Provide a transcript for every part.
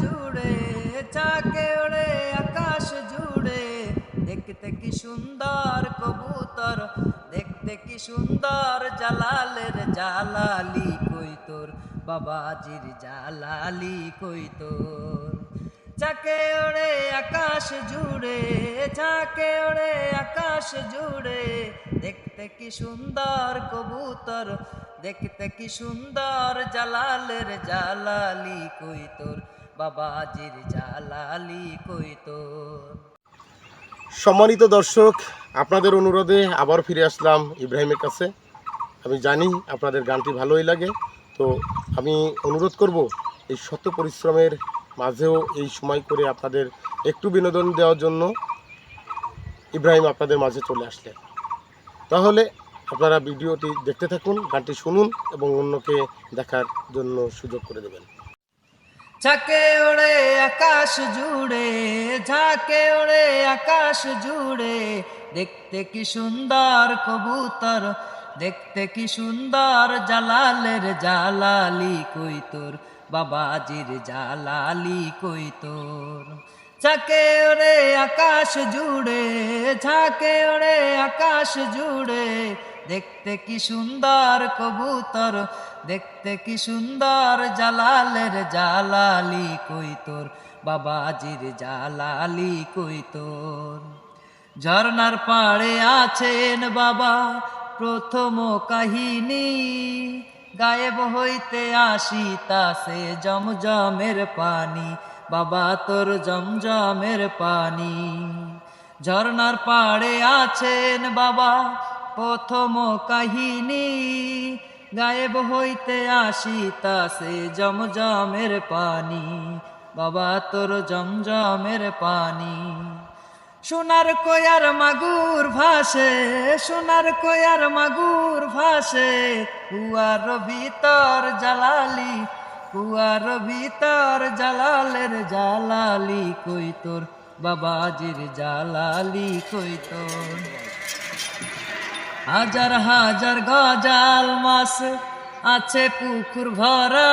জুড়ে, চাকে ওড়ে, আকাশ জুড়ে। দেখতে কি সুন্দর কবুতর, দেখতে কি সুন্দর জালালের জালালি কই তোর বাবাজির জালালি কই তোর চাকে ওড়ে, আকাশ জুড়ে, চাকে ওড়ে, আকাশ জুড়ে। দেখতে কি সুন্দর কবুতর, দেখতে কি সুন্দর জালালের জালালি কই তোর বাবাজির জালালি সম্মানিত দর্শক, আপনাদের অনুরোধে আবার ফিরে আসলাম ইব্রাহিমের কাছে। আমি জানি আপনাদের গানটি ভালোই লাগে, তো আমি অনুরোধ করব এই শত পরিশ্রমের মাঝেও এই সময় করে আপনাদের একটু বিনোদন দেওয়ার জন্য ইব্রাহিম আপনাদের মাঝে চলে আসলেন। তাহলে আপনারা ভিডিওটি দেখতে থাকুন, গানটি শুনুন এবং অন্যকে দেখার জন্য সুযোগ করে দেবেন। চাকে ওড়ে আকাশ জুড়ে, ঝাঁকে ওড়ে আকাশ জুড়ে। দেখতে কি সুন্দর কবুতর, দেখতে কি সুন্দর জালালের জালালি কই তোর বাবাজির জালালি কই তোর চাকে ওড়ে আকাশ জুড়ে, ঝাঁকে ওড়ে আকাশ জুড়ে দেখতে কি সুন্দর কবুতর, দেখতে কি সুন্দর জালালের জালালি কই তোর? বাবাজির জালালি কই তোর? ঝর্নার পাড়ে আছেন বাবা, প্রথম কাহিনী। গায়েব হইতে আসিতাছে জমজমের পানি, বাবা তোর জমজমের পানি। ঝর্নার পাড়ে আছেন বাবা প্রথম কাহিনী গায়েব হইতে আসিতাছে জমজমের পানি। বাবা, তোর জমজমের পানি। সোনার কয়ার মাগুর ভাসে, সোনার কয়ার মাগুর ভাসে। কুয়ার ভিতর জালালি, কুয়ার ভিতর জালালের জালালি কই তোর? বাবাজির জালালি কই তোর? হাজার হাজার গজাল মাস আছে পুকুর ভরা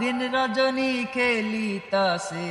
দিন রজনী খেলিতাছে।